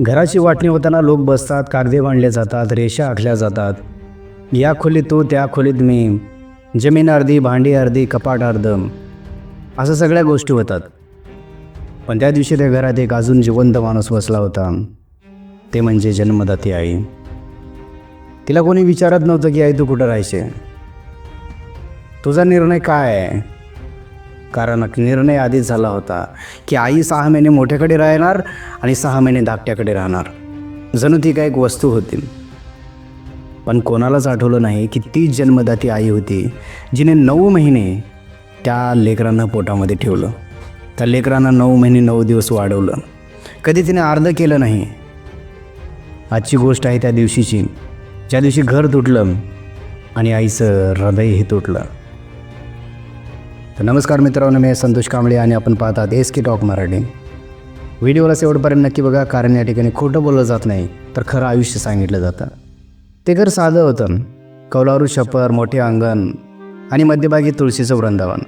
घराची वाटणी होताना लोक बसतात कागदे बांधले जातात रेषा आखल्या जातात. या खोलीत तू त्या खोलीत मी. जमीन अर्धी भांडी अर्धी कपाट अर्ध. असं सगळ्या गोष्टी होतात. पण त्या दिवशी त्या घरात एक अजून जिवंत माणूस बसला होता. ते म्हणजे जन्मदाती आई. तिला कोणी विचारत नव्हतं की आई तू कुठं राहायचे? तुझा निर्णय काय आहे? कारण निर्णय आधीच झाला होता की आई सहा महिने मोठ्याकडे राहणार आणि सहा महिने धाकट्याकडे राहणार. जणू ती काय एक वस्तू होती. पण कोणालाच आठवलं नाही की तीच जन्मदाती आई होती जिने नऊ महिने त्या लेकरांना पोटामध्ये ठेवलं. त्या लेकरांना नऊ महिने नऊ दिवस वाढवलं. कधी तिने अर्ध केलं नाही. आजची गोष्ट आहे त्या दिवशीची. ज्या दिवशी घर तुटलं आणि आईचं हृदयही तुटलं. तर नमस्कार मित्रांनो मी संतोष कांबळे आणि आपण पाहतात एस की टॉक मराठी. व्हिडिओला शेवटपर्यंत नक्की बघा कारण या ठिकाणी खोटं बोललं जात नाही तर खरं आयुष्य सांगितलं जातं. ते घर साधं होतं. कौलारू छपर मोठे अंगण आणि मध्यभागी तुळशीचं वृंदावन.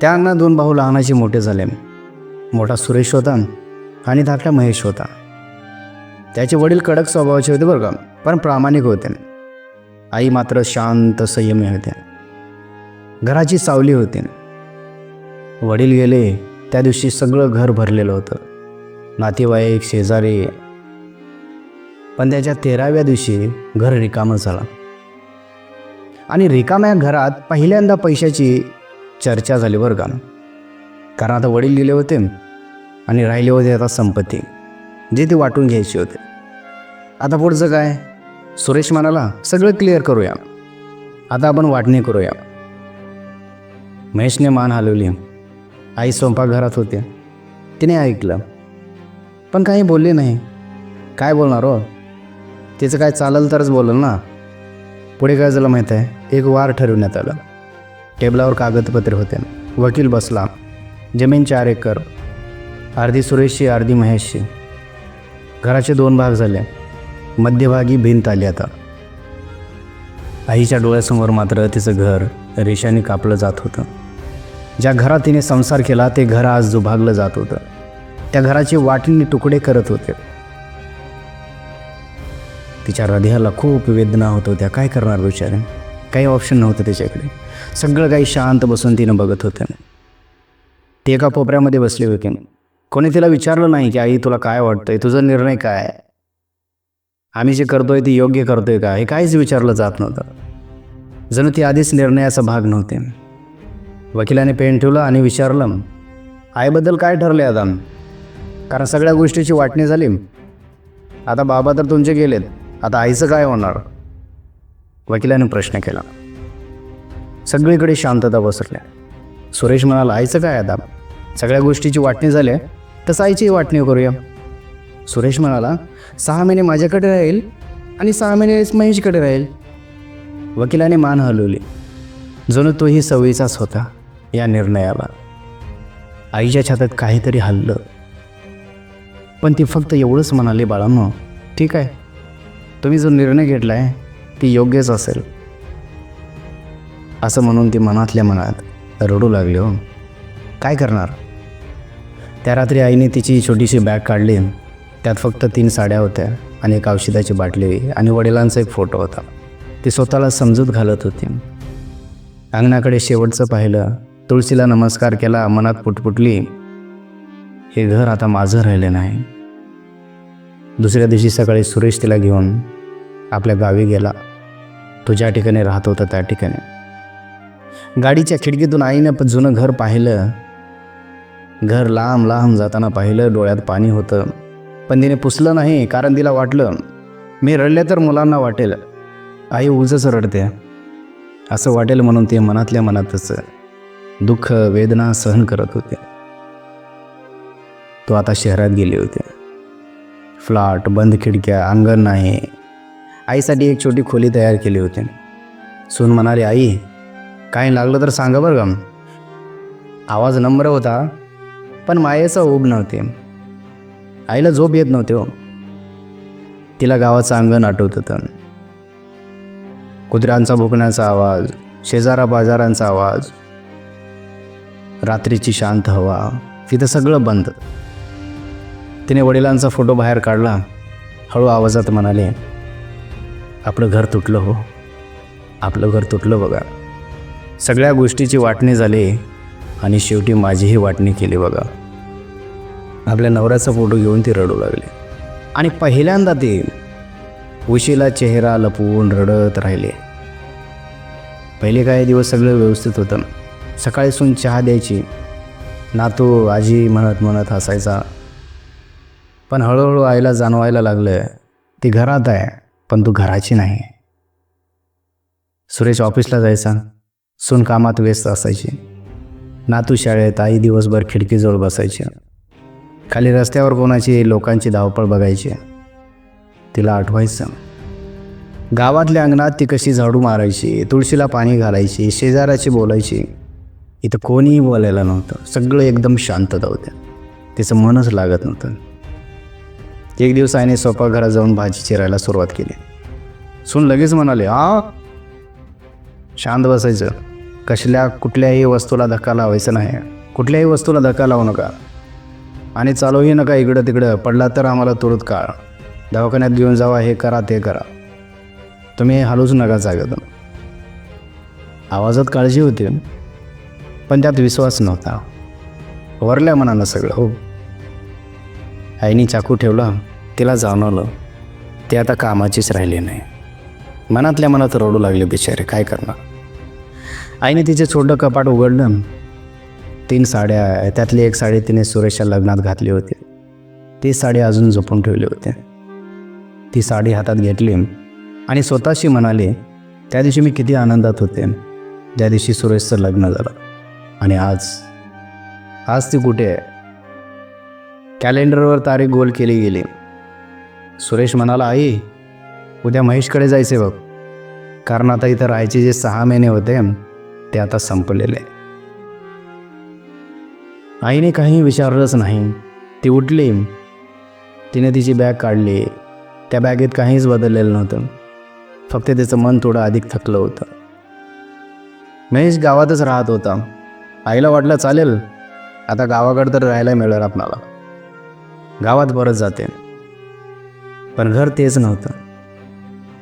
त्या अंगणात दोन भाऊ लहानाचे मोठे झाले. मोठा सुरेश होता आणि धाकटा महेश होता. त्याचे वडील कडक स्वभावाचे होते बरं का पण प्रामाणिक होते. आई मात्र शांत संयमी होते घराची सावली होती वडील गेले त्या दिवशी सगळं घर भरलेलं होतं. नातेवाईक शेजारी. पण त्याच्या तेराव्या दिवशी घर रिकामं झालं. आणि रिकाम्या घरात पहिल्यांदा पैशाची चर्चा झाली बरं का. कारण आता वडील गेले होते आणि राहिले होते आता संपत्ती जे ते वाटून घ्यायचे होते. आता पुढचं काय? सुरेश म्हणाला सगळं क्लिअर करूया. आता आपण वाटणी करूया. महेशने मान हलवली. आई स्वयंपाकघरात होते. तिने ऐकलं. पण काही बोलले नाही. काय बोलणार हो? तिचं काय चाललं तरच बोलल ना? पुढे काय झालं माहीत आहे? एक वार ठरवण्यात आलं. टेबलावर कागदपत्रे होते. वकील बसला. जमीन चार एकर. अर्धी सुरेशची अर्धी महेशची घराचे दोन भाग झाले. मध्यभागी भिंत आली आता. आईच्या डोळ्यासमोर मात्र तिचं घर रेषाने कापलं जात होतं. ज्या घरात तिने संसार केला ते घर आज दुभागलं जात होतं. त्या घराची वाटणी तुकडे करत होते. तिच्या हृदयाला खूप वेदना होत होत्या. काय करणार बिचारे? काही ऑप्शन नव्हतं त्याच्याकडे सगळं काही शांत बसून तिनं बघत होतं. ती एका कोपऱ्यामध्ये बसली होती. कोणी तिला विचारलं नाही की आई तुला काय वाटतंय? तुझा निर्णय काय आम्ही जे करतोय ते योग्य करतोय का? हे काहीच विचारलं जात नव्हतं. जणू ती आधीच निर्णयाचा भाग नव्हते. वकिलाने पेन ठेवलं आणि विचारलं आईबद्दल काय ठरले आता? कारण सगळ्या गोष्टीची वाटणी झाली. आता बाबा तर तुमचे गेलेत. आता आईचं काय होणार? वकिलाने प्रश्न केला. सगळीकडे शांतता पसरल्या. सुरेश म्हणाला आईचं काय आता? सगळ्या गोष्टीची वाटणी झाली तसं आईचीही वाटणी करूया. सुरेश म्हणाला सहा महिने माझ्याकडे राहील आणि सहा महिने महेशकडे राहील. वकिलाने मान हलवली. जणू तोही सवयीचाच होता. या निर्णयाला. आईच्या छातात काहीतरी हल्लं. पण ती फक्त एवढंच म्हणाली बाळांनो ठीक आहे. तुम्ही जो निर्णय घेतला आहे ती योग्यच असेल. असं म्हणून ती मनातल्या मनात रडू लागली हो. काय करणार? त्या रात्री आईने तिची छोटीशी बॅग काढली. त्यात फक्त तीन साड्या होत्या आणि एक औषधाची बाटली आणि वडिलांचा एक फोटो होता. ती स्वतःला समजूत घालत होती. अंगणाकडे शेवटचं पाहिलं तुळशीला नमस्कार केला मनात पुटपुटली. हे घर आता माझं राहिलं नाही. दुसऱ्या दिवशी सकाळी सुरेश तिला घेऊन आपल्या गावी गेला. तो ज्या ठिकाणी राहत होता त्या ठिकाणी. गाडीच्या खिडकीतून आईनं पण जुनं घर पाहिलं. घर लांब लांब जाताना पाहिलं डोळ्यात पाणी होतं. पण तिने पुसलं नाही कारण तिला वाटलं मी रडले तर मुलांना वाटेल. आई उजच रडते. असं वाटेल म्हणून ते मनातल्या मनातच दुःख वेदना सहन करत होते. तो आता शहरात गेले होते. फ्लॅट बंद खिडक्या अंगण नाही. आईसाठी एक छोटी खोली तयार केली होती. सून म्हणाले आई काही लागलं तर सांगा बरं का आवाज नम्र होता पण मायेचा ऊब नव्हते. आईला झोप येत नव्हते हो. तिला गावाचं अंगण आठवत होतं. कुत्र्यांचा भुकण्याचा आवाज शेजारा बाजारांचा आवाज रात्रीची शांत हवा. तिथं सगळं बंद. तिने वडिलांचा फोटो बाहेर काढला. हळू आवाजात म्हणाले आपलं घर तुटलं हो. आपलं घर तुटलं बघा. सगळ्या गोष्टीची वाटणी झाली आणि शेवटी माझीही वाटणी केली बघा. आपल्या नवऱ्याचा फोटो घेऊन ती रडू लागली. आणि पहिल्यांदा ते उशीला चेहरा लपवून रडत राहिले. पहिले काही दिवस सगळं व्यवस्थित होतं. सकाळी सून चहा द्यायची. नातू आजी म्हणत म्हणत हसायचा. पण हळूहळू आईला जाणवायला लागलं ती घरात आहे पण तू घराची नाही. सुरेश ऑफिसला जायचा. सून कामात व्यस्त असायची. नातू शाळेत आई दिवसभर खिडकीजवळ बसायची. खाली रस्त्यावर कोणाची लोकांची धावपळ बघायची. तिला आठवायचं. गावातल्या अंगणात ती कशी झाडू मारायची तुळशीला पाणी घालायची शेजाराची बोलायची. इथं कोणीही बोलायला नव्हतं. सगळं एकदम शांतता होत्या तिचं मनच लागत नव्हतं. एक दिवस आईने स्वयंपाकघरात जाऊन भाजी चिरायला सुरुवात केली. सून लगेच म्हणाले आ शांत बसायचं. कसल्या कुठल्याही वस्तूला धक्का लावायचा नाही. कुठल्याही वस्तूला धक्का लावू नका. आणि चालूही नका इकडं तिकडं. पडला तर आम्हाला तुरत काळ. दवाखान्यात घेऊन जावा हे करा ते करा. तुम्ही हलूच नका जागत आवाजात काळजी होती. पण त्यात विश्वास नव्हता. वरल्या मनानं सगळं हो. आईने चाकू ठेवला तिला जाणवलं ते आता कामाचीच राहिली नाही. मनातल्या मनात रडू लागले बिचारे काय करणार? आईने तिचे छोटं कपाट उघडलं. तीन साड्या त्यातली एक साडी तिने सुरेशच्या लग्नात घातली होती. ती साडी अजून जपून ठेवली होती. ती साडी हातात घेतली आणि स्वतःशी म्हणाली त्या दिवशी मी किती आनंदात होते. ज्या दिवशी सुरेशचं लग्न झालं. आणि आज आज ती कुठे आहे? कॅलेंडरवर तारीख गोल केली गेली. सुरेश म्हणाला आई उद्या महेशकडे जायचे बघ. कारण आता इथं राहायचे जे सहा महिने होते ते आता संपलेले. आईने काही विचारलंच नाही. ती उठली. तिने तिची बॅग काढली. त्या बॅगेत काहीच बदललेलं नव्हतं. फक्त तिचं मन थोडं अधिक थकलं होतं. महेश गावातच राहत होता. आईला वाटलं चालेल. आता गावाकडं तर राहायला मिळेल आपणाला. गावात परत जाते. पण घर तेच नव्हतं.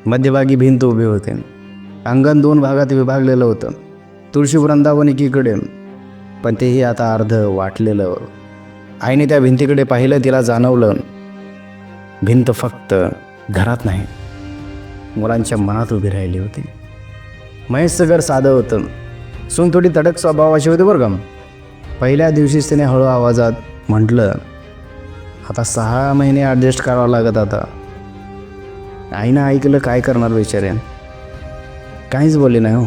मध्यभागी भिंत उभी होते. अंगण दोन भागात विभागलेलं होतं. तुळशी वृंदावन एकीकडे. पण तेही आता अर्ध वाटलेलं. आईने त्या भिंतीकडे पाहिलं तिला जाणवलं. भिंत फक्त घरात नाही. मुलांच्या मनात उभी राहिली होती. महेशचं घर साधं होतं. सून थोडी तडक स्वभावाची होती बरं का पहिल्या दिवशीच तिने हळू आवाजात म्हटलं आता सहा महिने ॲडजस्ट करावं लागत आता. आईनं ऐकलं काय करणार विचारे काहीच बोलले नाही हो.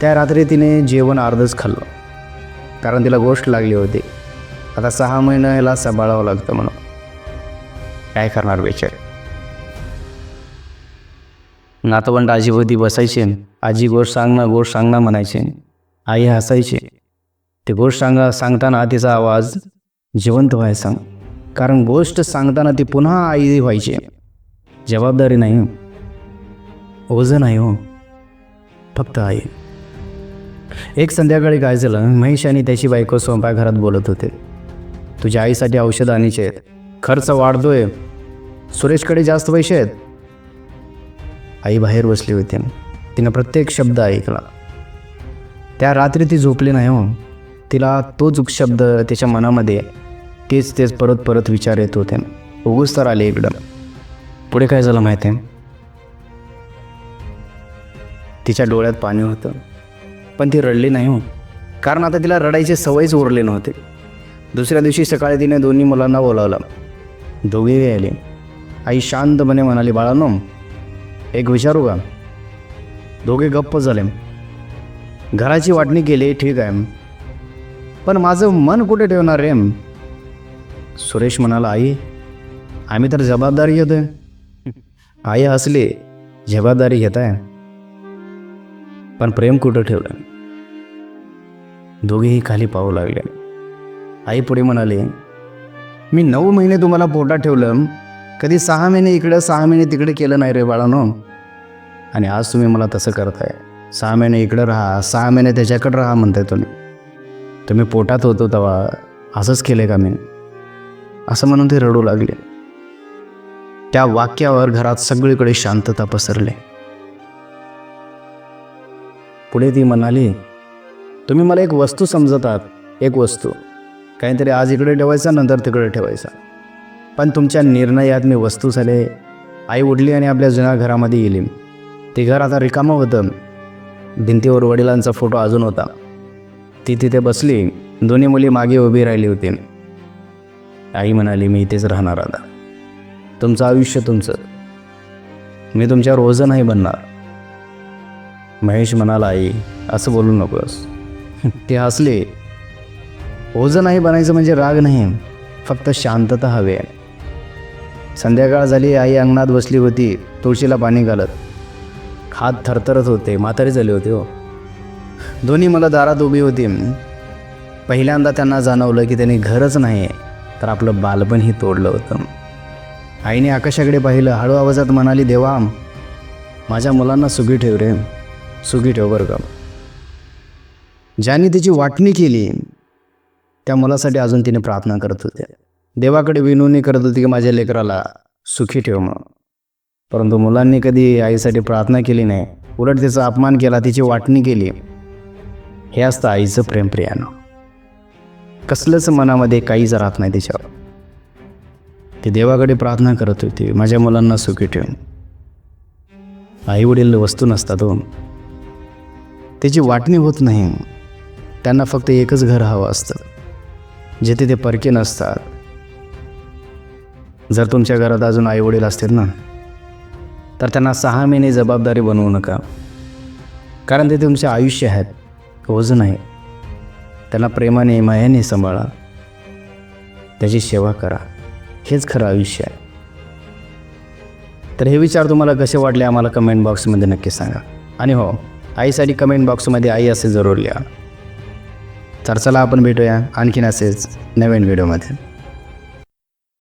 त्या रात्री तिने जेवण अर्धच खाल्लं कारण तिला गोष्ट लागली होती. आता सहा महिने याला सांभाळावं लागतं म्हणून. काय करणार बेचारे? नातवंड आजीभोवती बसायचे आजी गोष्ट सांग ना गोष्ट सांग ना म्हणायचे. आई हसायची. ते गोष्ट सांगा सांगताना तिचा आवाज जिवंत व्हायचा. कारण गोष्ट सांगताना ती पुन्हा आई व्हायची. जबाबदारी नाही हो. ओझं नाही हो. फक्त आई. एक संध्याकाळी काय झालं महेश आणि त्याची बायको स्वयंपाकघरात बोलत होते. तुझ्या आईसाठी औषधं आणायचे आहेत. खर्च वाढतोय. सुरेशकडे जास्त पैसे आहेत. आई बाहेर बसली होती तिनं प्रत्येक शब्द ऐकला. त्या रात्री ती झोपली नाही हो. तिला तोच शब्द तिच्या मनामध्ये तेच तेच परत परत विचार येत होते. उगूच तर आले इकडं. पुढे काय झालं माहिती आहे तिच्या डोळ्यात पाणी होतं. पण ती रडली नाही हो. कारण आता तिला रडायची सवयच उरली नव्हती. दुसऱ्या दिवशी सकाळी तिने दोन्ही मुलांना बोलावलं. दोघेही आले. आई शांतपणे म्हणाली बाळानो एक विचारू का? दोघे गप्प झाले. घराची वाटणी केली ठीक आहे. पण माझं मन कुठे ठेवणार रे? सुरेश म्हणाला आई आम्ही तर जबाबदारी घेतोय. आई हसली जबाबदारी घेत आहे पण प्रेम कुठं ठेवलं? दोघेही खाली पाहू लागले. आई पुढे म्हणाले मी नऊ महिने तुम्हाला पोटात ठेवलं. कधी सहा महिने इकडं सहा महिने तिकडे केलं नाही रे बाळानो. आणि आज तुम्ही मला तसं करताय. सहा महिने इकडं राहा सहा महिने त्याच्याकडं राहा म्हणताय तुम्ही. तुम्ही पोटात होतो तेव्हा असंच केलं का मी? असं म्हणून ते रडू लागले. त्या वाक्यावर घरात सगळीकडे शांतता पसरली. पुढे ती म्हणाली तुम्ही मला एक वस्तू समजतात एक वस्तू. काहीतरी आज इकडे ठेवायचा नंतर तिकडे ठेवायचा. पण तुमच्या निर्णयात मी वस्तू झाले आई उडली आणि आपल्या जुन्या घरामध्ये गेली. ते घर आता रिकामं होतं. भिंतीवर वडिलांचा फोटो अजून होता. ती तिथे बसली. दोन्ही मुली मागे उभी राहिली होती. आई म्हणाली मी इथेच राहणार आता. तुमचं आयुष्य तुमचं. मी तुमच्यावर ओझं नाही बनणार. महेश म्हणाला आई असं बोलू नकोस. ते हसले. ओझं नाही बनायचं म्हणजे राग नाही. फक्त शांतता हवी आहे. संध्याकाळ झाली आई अंगणात बसली होती. तुळशीला पाणी घालत. हात थरथरत होते म्हातारी झाले होते हो. दोन्ही मला दारात उभी होती. पहिल्यांदा त्यांना जाणवलं की त्यांनी घरच नाही तर आपलं बालपणही तोडलं होतं. आईने आकाशाकडे पाहिलं हळू आवाजात म्हणाली देवा माझ्या मुलांना सुखी ठेव रे. सुखी ठेव बरं का. ज्याने तिची वाटणी केली त्या मुलासाठी अजून तिने प्रार्थना करत होत्या. देवाकडे विनवणी करत होती की माझ्या लेकराला सुखी ठेव म्हणून. परंतु मुलांनी कधी आईसाठी प्रार्थना केली नाही उलट तिचा अपमान केला तिची वाटणी केली. हे असतं आईचं प्रेम प्रियानं. कसलंच मनामध्ये काहीच राहत नाही तिच्यावर. ती देवाकडे प्रार्थना करत होती माझ्या मुलांना सुखी ठेवून आई वडील वस्तू नसतात हो. दोन त्याची वाटणी होत नाही. त्यांना फक्त एकच घर हवं असतं जिथे ते परके नसतात. जर तुमच्या घरात अजून आई वडील असतील ना तर त्यांना सहा महिने जबाबदारी बनवू नका. कारण ते तुमचे आयुष्य आहेत ओझं नाही. त्यांना प्रेमाने मायाने सांभाळा. त्याची सेवा करा. हेच खरं आयुष्य आहे. तर हे विचार तुम्हाला कसे वाटले आम्हाला कमेंट बॉक्समध्ये नक्की सांगा. आणि हो आईसाठी कमेंट बॉक्समध्ये आई असे जरूर लिहा. तर चला आपण भेटूया आणखीन असेच नवीन व्हिडिओमध्ये